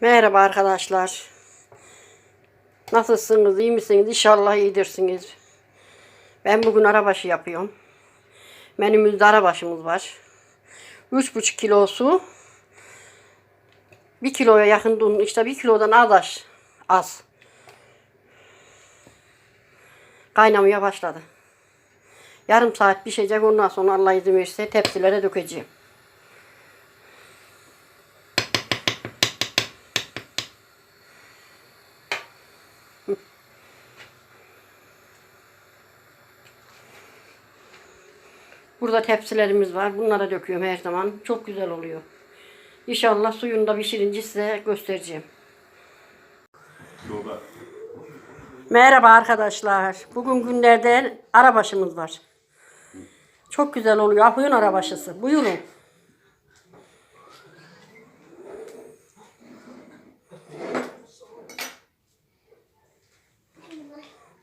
Merhaba arkadaşlar. Nasılsınız? iyi misiniz? İnşallah iyidirsiniz. Ben bugün arabaşı yapıyorum. Menümüzde arabaşımız var. 3,5 kilo su. 1 kiloya yakın un. İşte 1 kilodan az. Az. Kaynamaya başladı. Yarım saat pişecek. Ondan sonra Allah izin verirse tepsilere dökeceğim. Burada tepsilerimiz var. Bunlara döküyorum her zaman. Çok güzel oluyor. İnşallah suyunu da pişirince size göstereceğim. Merhaba arkadaşlar. Bugün günlerden arabaşımız var. Çok güzel oluyor. Afyon arabaşısı. Buyurun.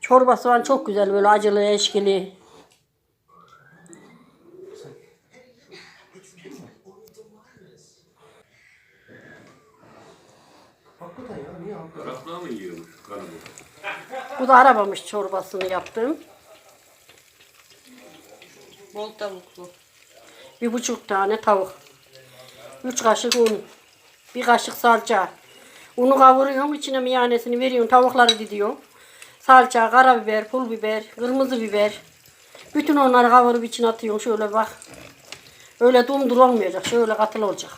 Çorbası var çok güzel böyle acılı, eşkili. Mı yiyormuş? Bu da arabamış çorbasını yaptım. Bol tavuklu. Bir buçuk tane tavuk. Üç kaşık un. Bir kaşık salça. Unu kavuruyorum. içine miyanesini veriyorum. Tavukları didiyorum. Salça, karabiber, pul biber, kırmızı biber. Bütün onları kavurup içine atıyorum. Şöyle bak. Öyle dumdur olmayacak. Şöyle katıl olacak.